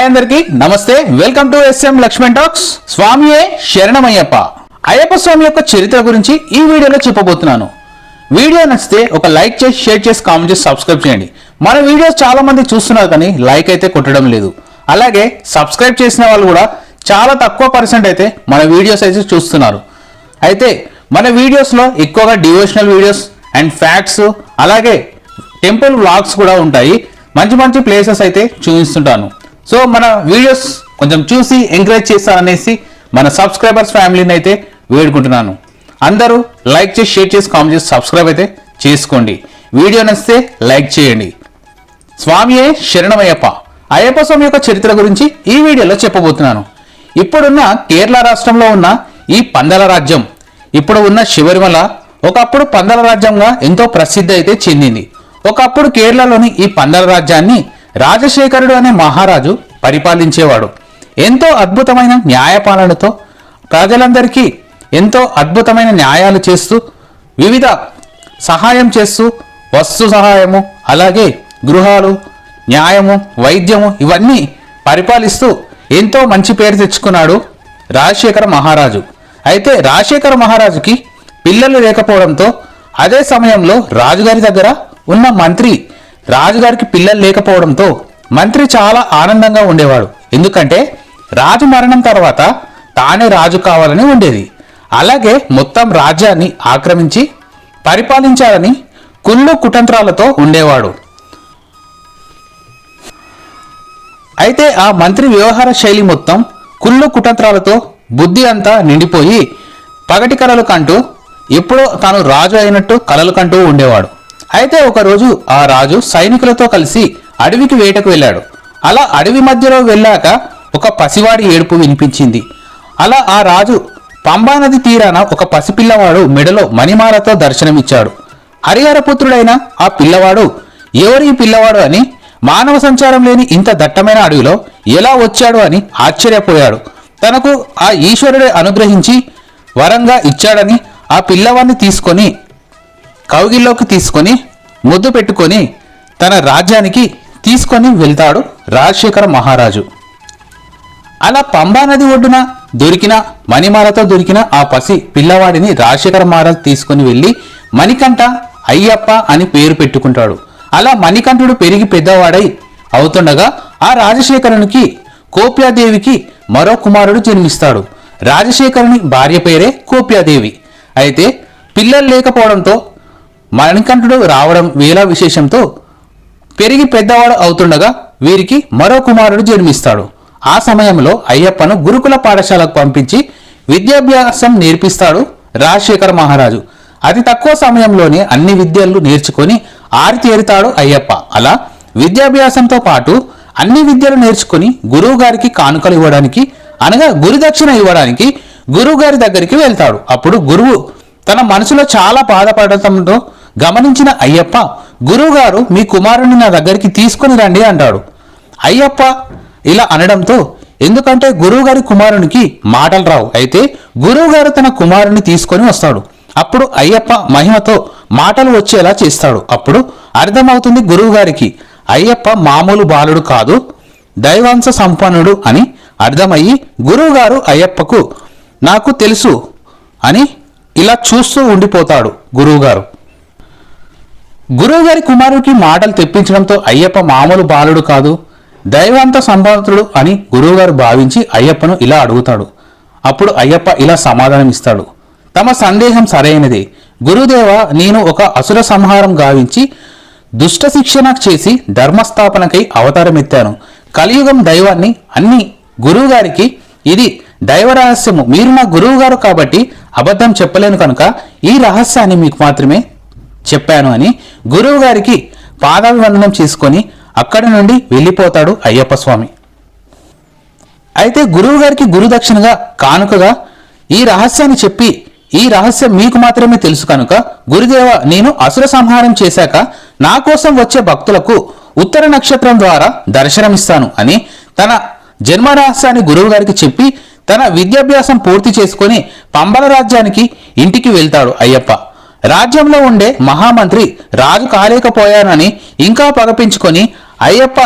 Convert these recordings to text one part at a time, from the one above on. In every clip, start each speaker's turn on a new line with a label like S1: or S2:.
S1: Hi అందరికి. నమస్తే. Welcome to SM Lakshman talks. స్వామియే శరణమయ్యప్ప. అయ్యప్ప స్వామి యొక్క చరిత్ర గురించి ఈ వీడియోలో చెప్పబోతున్నాను. వీడియో నచ్చితే ఒక లైక్ చేసి షేర్ చేసి కామెంట్ చేసి సబ్స్క్రైబ్ చేయండి. మన వీడియోస్ చాలా మంది చూస్తున్నారు కానీ లైక్ అయితే కొట్టడం లేదు. అలాగే సబ్స్క్రైబ్ చేసిన వాళ్ళు కూడా చాలా తక్కువ పర్సెంట్ అయితే మన వీడియోస్ అయితే చూస్తున్నారు. అయితే మన వీడియోస్లో ఎక్కువగా డివోషనల్ వీడియోస్ అండ్ ఫ్యాక్ట్స్ అలాగే టెంపుల్ వ్లాగ్స్ కూడా ఉంటాయి. మంచి మంచి ప్లేసెస్ అయితే చూపిస్తుంటాను. సో మన వీడియోస్ కొంచెం చూసి ఎంకరేజ్ చేస్తారనేసి మన సబ్స్క్రైబర్స్ ఫ్యామిలీని అయితే వేడుకుంటున్నాను. అందరూ లైక్ చేసి షేర్ చేసి కామెంట్ చేసి సబ్స్క్రైబ్ అయితే చేసుకోండి. వీడియో నచ్చితే లైక్ చేయండి. స్వామియే శరణమయ్యప్ప. అయ్యప్ప స్వామి యొక్క చరిత్ర గురించి ఈ వీడియోలో చెప్పబోతున్నాను. ఇప్పుడున్న కేరళ రాష్ట్రంలో ఉన్న ఈ పందల రాజ్యం ఇప్పుడు ఉన్న శబరిమల ఒకప్పుడు పందల రాజ్యంగా ఎంతో ప్రసిద్ధి అయితే చెందింది. ఒకప్పుడు కేరళలోని ఈ పందల రాజ్యాన్ని రాజశేఖరుడు అనే మహారాజు పరిపాలించేవాడు. ఎంతో అద్భుతమైన న్యాయపాలనతో ప్రజలందరికీ ఎంతో అద్భుతమైన న్యాయాలు చేస్తూ వివిధ సహాయం చేస్తూ వస్తు సహాయము అలాగే గృహాలు న్యాయము వైద్యము ఇవన్నీ పరిపాలిస్తూ ఎంతో మంచి పేరు తెచ్చుకున్నాడు రాజశేఖర మహారాజు. అయితే రాజశేఖర మహారాజుకి పిల్లలు లేకపోవడంతో అదే సమయంలో రాజుగారి దగ్గర ఉన్న మంత్రి రాజుగారికి పిల్లలు లేకపోవడంతో మంత్రి చాలా ఆనందంగా ఉండేవాడు. ఎందుకంటే రాజు మరణం తర్వాత తానే రాజు కావాలని ఉండేది. అలాగే మొత్తం రాజ్యాన్ని ఆక్రమించి పరిపాలించాలని కుళ్ళు కుటంత్రాలతో ఉండేవాడు. అయితే ఆ మంత్రి వ్యవహార శైలి మొత్తం కుళ్ళు కుటంత్రాలతో బుద్ధి అంతా నిండిపోయి పగటి కలలు కంటూ ఎప్పుడో తాను రాజు అయినట్టు కలలు కంటూ ఉండేవాడు. అయితే ఒకరోజు ఆ రాజు సైనికులతో కలిసి అడవికి వేటకు వెళ్ళాడు. అలా అడవి మధ్యలో వెళ్ళాక ఒక పసివాడి ఏడుపు వినిపించింది. అలా ఆ రాజు పంబానది తీరాన ఒక పసిపిల్లవాడు మెడలో మణిమాలతో దర్శనమిచ్చాడు. హరిహరపుత్రుడైన ఆ పిల్లవాడు ఎవరి ఈ పిల్లవాడు అని? మానవ సంచారం లేని ఇంత దట్టమైన అడవిలో ఎలా వచ్చాడు అని ఆశ్చర్యపోయాడు. తనకు ఆ ఈశ్వరుడే అనుగ్రహించి వరంగా ఇచ్చాడని ఆ పిల్లవాడిని తీసుకొని కౌగిల్లోకి తీసుకొని ముద్దు పెట్టుకొని తన రాజ్యానికి తీసుకొని వెళ్తాడు రాజశేఖర మహారాజు. అలా పంబా నది ఒడ్డున దొరికిన మణిమాలతో దొరికిన ఆ పసి పిల్లవాడిని రాజశేఖర మహారాజు తీసుకొని వెళ్ళి మణికంఠ అయ్యప్ప అని పేరు పెట్టుకుంటాడు. అలా మణికంఠుడు పెరిగి పెద్దవాడై అవుతుండగా ఆ రాజశేఖరునికి కోప్యాదేవికి మరో కుమారుడు జన్మిస్తాడు. రాజశేఖరుని భార్య పేరే కోప్యాదేవి. అయితే పిల్లలు లేకపోవడంతో మణికంఠుడు రావడం వేల విశేషంతో పెరిగి పెద్దవాడు అవుతుండగా వీరికి మరో కుమారుడు జన్మిస్తాడు. ఆ సమయంలో అయ్యప్పను గురుకుల పాఠశాలకు పంపించి విద్యాభ్యాసం నేర్పిస్తాడు రాజశేఖర మహారాజు. అతి తక్కువ సమయంలోనే అన్ని విద్యలు నేర్చుకొని ఆరితేరుతాడు అయ్యప్ప. అలా విద్యాభ్యాసంతో పాటు అన్ని విద్యలు నేర్చుకుని గురువు గారికి కానుకలు ఇవ్వడానికి అనగా గురుదక్షిణ ఇవ్వడానికి గురువు గారి దగ్గరికి వెళ్తాడు. అప్పుడు గురువు తన మనసులో చాలా బాధపడటంతో గమనించిన అయ్యప్ప గురువుగారు మీ కుమారుని నా దగ్గరికి తీసుకొని రండి అంటాడు. అయ్యప్ప ఇలా అనడంతో ఎందుకంటే గురువుగారి కుమారునికి మాటలు రావు. అయితే గురువుగారు తన కుమారుని తీసుకొని వస్తాడు. అప్పుడు అయ్యప్ప మహిమతో మాటలు వచ్చేలా చేస్తాడు. అప్పుడు అర్థమవుతుంది గురువుగారికి అయ్యప్ప మామూలు బాలుడు కాదు దైవాంశ సంపన్నుడు అని అర్థమయ్యి గురువుగారు అయ్యప్పకు నాకు తెలుసు అని ఇలా చూస్తూ ఉండిపోతాడు గురువుగారు. గురువుగారి కుమారుడికి మాటలు తెప్పించడంతో అయ్యప్ప మామూలు బాలుడు కాదు దైవాంత సంబంధుడు అని గురువుగారు భావించి అయ్యప్పను ఇలా అడుగుతాడు. అప్పుడు అయ్యప్ప ఇలా సమాధానం ఇస్తాడు తమ సందేహం సరైనదే. గురుదేవ నేను ఒక అసుర సంహారం గావించి దుష్ట శిక్షణ చేసి ధర్మస్థాపనకై అవతారమెత్తాను. కలియుగం దైవాన్ని అన్ని గురువుగారికి ఇది దైవ రహస్యము మీరు నా గురువు గారు కాబట్టి అబద్ధం చెప్పలేను కనుక ఈ రహస్యాన్ని మీకు మాత్రమే చెప్పాను అని గురువు గారికి పాదాభివందనం చేసుకొని అక్కడి నుండి వెళ్ళిపోతాడు అయ్యప్ప స్వామి. అయితే గురువు గారికి గురుదక్షిణగా కానుకగా ఈ రహస్యాన్ని చెప్పి ఈ రహస్యం మీకు మాత్రమే తెలుసు కనుక గురుదేవ నేను అసుర సంహారం చేశాక నా కోసం వచ్చే భక్తులకు ఉత్తర నక్షత్రం ద్వారా దర్శనమిస్తాను అని తన జన్మ రహస్యాన్ని గురువు గారికి చెప్పి తన విద్యాభ్యాసం పూర్తి చేసుకొని పంబల రాజ్యానికి ఇంటికి వెళ్తాడు అయ్యప్ప. రాజ్యంలో ఉండే మహామంత్రి రాజు కాలేకపోయానని ఇంకా పగపించుకొని అయ్యప్ప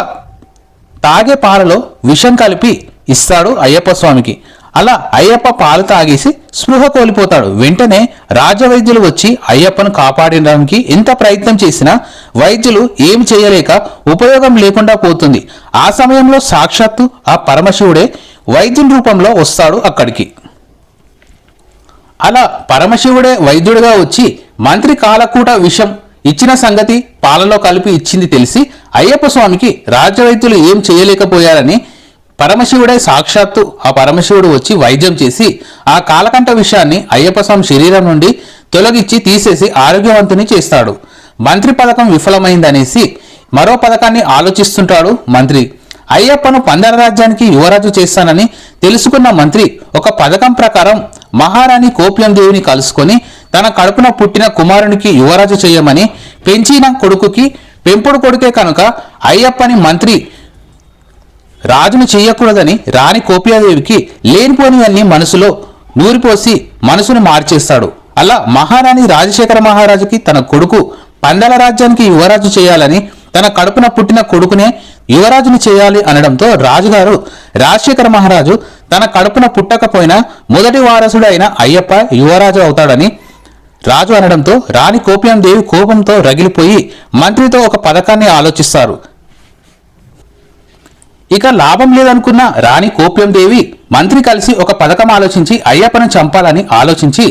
S1: తాగే పాలలో విషం కలిపి ఇస్తాడు అయ్యప్ప స్వామికి. అలా అయ్యప్ప పాలు తాగేసి స్పృహ కోల్పోతాడు. వెంటనే రాజవైద్యులు వచ్చి అయ్యప్పను కాపాడడానికి ఎంత ప్రయత్నం చేసినా వైద్యులు ఏం చేయలేక ఉపయోగం లేకుండా పోతుంది. ఆ సమయంలో సాక్షాత్తు ఆ పరమశివుడే వైద్యుని రూపంలో వస్తాడు అక్కడికి. అలా పరమశివుడే వైద్యుడిగా వచ్చి మంత్రి కాలకూట విషం ఇచ్చిన సంగతి పాలలో కలిపి ఇచ్చింది తెలిసి అయ్యప్ప స్వామికి రాజవైద్యులు ఏం చేయలేకపోయారని పరమశివుడే సాక్షాత్తు ఆ పరమశివుడు వచ్చి వైద్యం చేసి ఆ కాలకంఠ విషయాన్ని అయ్యప్ప స్వామి శరీరం నుండి తొలగించి తీసేసి ఆరోగ్యవంతుని చేస్తాడు. మంత్రి పథకం విఫలమైందనేసి మరో పథకాన్ని ఆలోచిస్తుంటాడు మంత్రి. అయ్యప్పను పందర రాజ్యానికి యువరాజు చేస్తానని తెలుసుకున్న మంత్రి ఒక పథకం ప్రకారం మహారాణి కోప్యం దేవిని కలుసుకొని తన కడుపున పుట్టిన కుమారునికి యువరాజు చేయమని పెంచిన కొడుకుకి పెంపుడు కొడుకే కనుక అయ్యప్పని మంత్రి రాజును చేయకూడదని రాణి కోప్యాదేవికి లేనిపోనివన్నీ మనసులో నూరిపోసి మనసును మార్చేస్తాడు. అలా మహారాణి రాజశేఖర మహారాజుకి తన కొడుకు పందల రాజ్యానికి యువరాజు చేయాలని తన కడుపున పుట్టిన కొడుకునే యువరాజుని చేయాలి అనడంతో రాజుగారు రాజశేఖర మహారాజు తన కడుపున పుట్టకపోయినా మొదటి వారసుడు అయిన అయ్యప్ప యువరాజు అవుతాడని రాజు అనడంతో రాణి కోప్యం దేవి కోపంతో రగిలిపోయి మంత్రితో ఒక పథకాన్ని ఆలోచిస్తారు. ఇక లాభం లేదనుకున్న రాణి కోప్యం దేవి మంత్రి కలిసి ఒక పథకం ఆలోచించి అయ్యప్పను చంపాలని ఆలోచించి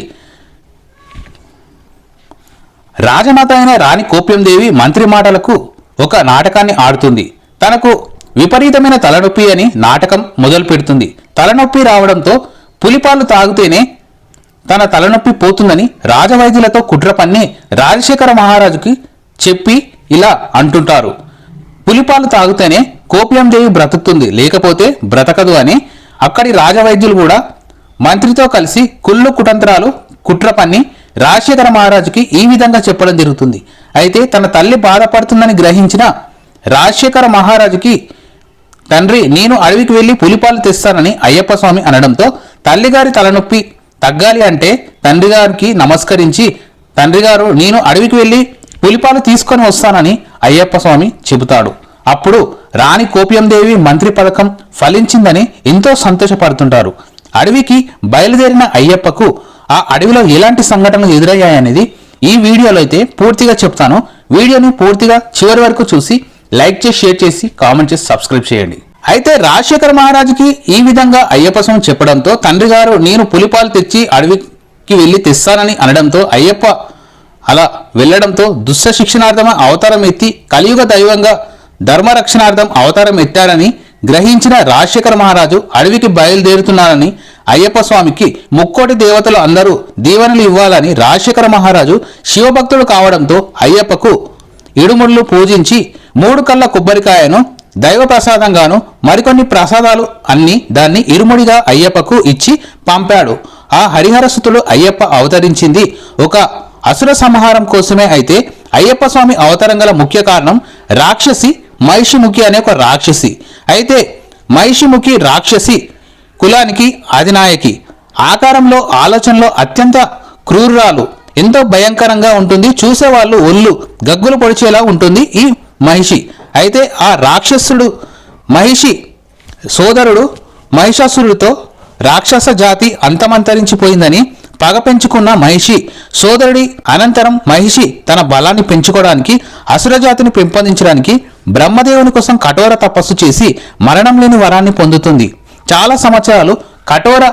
S1: రాజమాత అయిన రాణి కోప్యం దేవి మంత్రి మాటలకు ఒక నాటకాన్ని ఆడుతుంది. తనకు విపరీతమైన తలనొప్పి అని నాటకం మొదలు పెడుతుంది. తలనొప్పి రావడంతో పులిపాలు తాగితేనే తన తలనొప్పి పోతుందని రాజవైద్యులతో కుట్ర పన్ని రాజశేఖర మహారాజుకి చెప్పి ఇలా అంటుంటారు. పులిపాలు తాగితేనే కోప్యం దేవి బ్రతుకుతుంది లేకపోతే బ్రతకదు అని అక్కడి రాజవైద్యులు కూడా మంత్రితో కలిసి కుళ్ళు కుటంత్రాలు కుట్ర పన్ని రాజశేఖర మహారాజుకి ఈ విధంగా చెప్పడం జరుగుతుంది. అయితే తన తల్లి బాధపడుతుందని గ్రహించిన రాజశేఖర మహారాజుకి తండ్రి నేను అడవికి వెళ్ళి పులిపాలు తెస్తానని అయ్యప్ప స్వామి అనడంతో తల్లిగారి తలనొప్పి తగ్గాలి అంటే తండ్రి గారికి నమస్కరించి తండ్రి గారు నేను అడవికి వెళ్ళి పులిపాలు తీసుకొని వస్తానని అయ్యప్ప స్వామి చెబుతాడు. అప్పుడు రాణి కోపియందేవి మంత్రి పథకం ఫలించిందని ఎంతో సంతోషపడుతుంటారు. అడవికి బయలుదేరిన అయ్యప్పకు ఆ అడవిలో ఎలాంటి సంఘటనలు ఎదురయ్యాయనేది ఈ వీడియోలో అయితే పూర్తిగా చెప్తాను. వీడియోని పూర్తిగా చివరి వరకు చూసి లైక్ చేసి షేర్ చేసి కామెంట్ చేసి సబ్స్క్రైబ్ చేయండి. అయితే రాజశేఖర్ మహారాజుకి ఈ విధంగా అయ్యప్ప స్వామి చెప్పడంతో తండ్రి గారు నేను పులిపాలు తెచ్చి అడవికి వెళ్ళి తెస్తానని అనడంతో అయ్యప్ప అలా వెళ్ళడంతో దుష్ట శిక్షణార్థం అవతారం ఎత్తి కలియుగ దైవంగా ధర్మరక్షణార్థం అవతారం ఎత్తాడని గ్రహించిన రాజశేఖర మహారాజు అడవికి బయలుదేరుతున్నారని అయ్యప్ప స్వామికి ముక్కోటి దేవతలు అందరూ దీవెనలు ఇవ్వాలని రాజశేఖర మహారాజు శివభక్తుడు కావడంతో అయ్యప్పకు ఇడుముళ్ళు పూజించి మూడు కళ్ళ కొబ్బరికాయను దైవ ప్రసాదంగాను మరికొన్ని ప్రసాదాలు అన్ని దాన్ని ఇరుముడిగా అయ్యప్పకు ఇచ్చి పంపాడు. ఆ హరిహరసుతుడు అయ్యప్ప అవతరించింది. ఒక అసుర సంహారం కోసమే అయితే అయ్యప్ప స్వామి అవతారం గల ముఖ్య కారణం రాక్షసి మహిషిముఖి అనే ఒక రాక్షసి. అయితే మహిషిముఖి రాక్షసి కులానికి అధినాయకి ఆకారంలో ఆలోచనలో అత్యంత క్రూరాలు ఎంతో భయంకరంగా ఉంటుంది. చూసేవాళ్ళు ఒళ్ళు గగ్గులు పొడిచేలా ఉంటుంది ఈ మహిషి. అయితే ఆ రాక్షసుడు మహిషి సోదరుడు మహిషాసురుడితో రాక్షస జాతి అంతమంతరించిపోయిందని పగ పెంచుకున్న మహిషి సోదరుడి అనంతరం మహిషి తన బలాన్ని పెంచుకోవడానికి అసురజాతిని పెంపొందించడానికి బ్రహ్మదేవుని కోసం కఠోర తపస్సు చేసి మరణం లేని వరాన్ని పొందుతుంది. చాలా సంవత్సరాలు కఠోర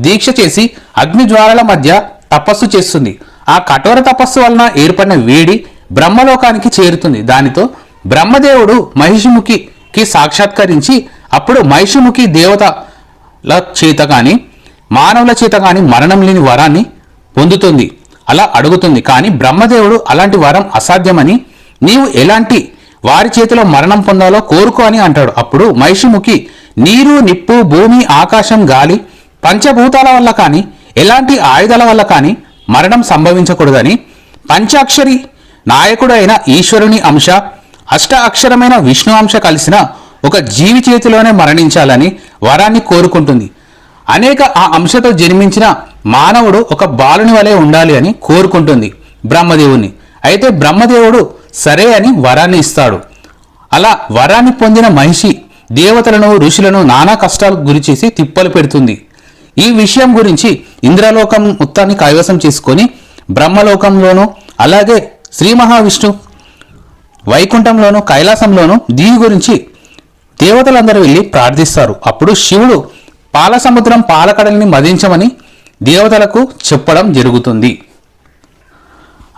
S1: దీక్ష చేసి అగ్ని జ్వాలల మధ్య తపస్సు చేస్తుంది. ఆ కఠోర తపస్సు వలన ఏర్పడిన వేడి బ్రహ్మలోకానికి చేరుతుంది. దానితో బ్రహ్మదేవుడు మహిషిముఖికి సాక్షాత్కరించి అప్పుడు మహిషిముఖి దేవతల చేత కానీ మానవుల చేత కానీ మరణం లేని వరాన్ని పొందుతుంది. అలా అడుగుతుంది. కానీ బ్రహ్మదేవుడు అలాంటి వరం అసాధ్యమని నీవు ఎలాంటి వారి చేతిలో మరణం పొందాలో కోరుకో అని అంటాడు. అప్పుడు మహిషిముఖి నీరు నిప్పు భూమి ఆకాశం గాలి పంచభూతాల వల్ల కానీ ఎలాంటి ఆయుధాల వల్ల కానీ మరణం సంభవించకూడదని పంచాక్షరి నాయకుడైన ఈశ్వరుని అంశ అష్ట అక్షరమైన విష్ణు అంశ కలిసిన ఒక జీవి చేతిలోనే మరణించాలని వరాన్ని కోరుకుంటుంది. అనేక ఆ అంశతో జన్మించిన మానవుడు ఒక బాలుని వలె ఉండాలి అని కోరుకుంటుంది బ్రహ్మదేవుని అయితే బ్రహ్మదేవుడు సరే అని వరాన్ని ఇస్తాడు. అలా వరాన్ని పొందిన మహిషి దేవతలను ఋషులను నానా కష్టాలకు గురిచేసి తిప్పలు పెడుతుంది. ఈ విషయం గురించి ఇంద్రలోకం మొత్తాన్ని కైవసం చేసుకొని బ్రహ్మలోకంలోనూ అలాగే శ్రీ మహావిష్ణు వైకుంఠంలోను కైలాసంలోను దీని గురించి దేవతలందరూ వెళ్ళి ప్రార్థిస్తారు. అప్పుడు శివుడు పాలసముద్రం పాలకడల్ని మదించమని దేవతలకు చెప్పడం జరుగుతుంది.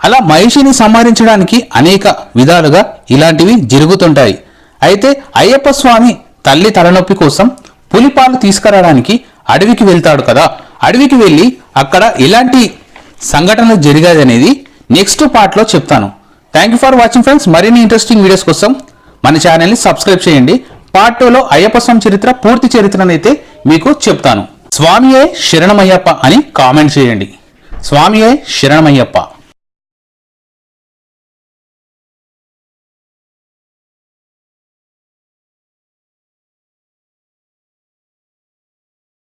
S1: అలా మహిషిని సంహరించడానికి అనేక విధాలుగా ఇలాంటివి జరుగుతుంటాయి. అయితే అయ్యప్ప స్వామి తల్లి తలనొప్పి కోసం పులిపాలు తీసుకురావడానికి అడవికి వెళ్తాడు కదా. అడవికి వెళ్ళి అక్కడ ఎలాంటి సంఘటనలు జరిగాయనేది నెక్స్ట్ పార్ట్లో చెప్తాను. Thank you for watching friends మరిన్ని ఇంట్రెస్టింగ్ వీడియోస్ కోసం మన ఛానల్ని సబ్స్క్రైబ్ చేయండి. పార్ట్ టూలో అయ్యప్ప స్వామి చరిత్ర పూర్తి చరిత్రనైతే మీకు చెప్తాను. స్వామియే శరణమయ్యప్ప అని కామెంట్ చేయండి. స్వామియే శరణమయ్యప్ప.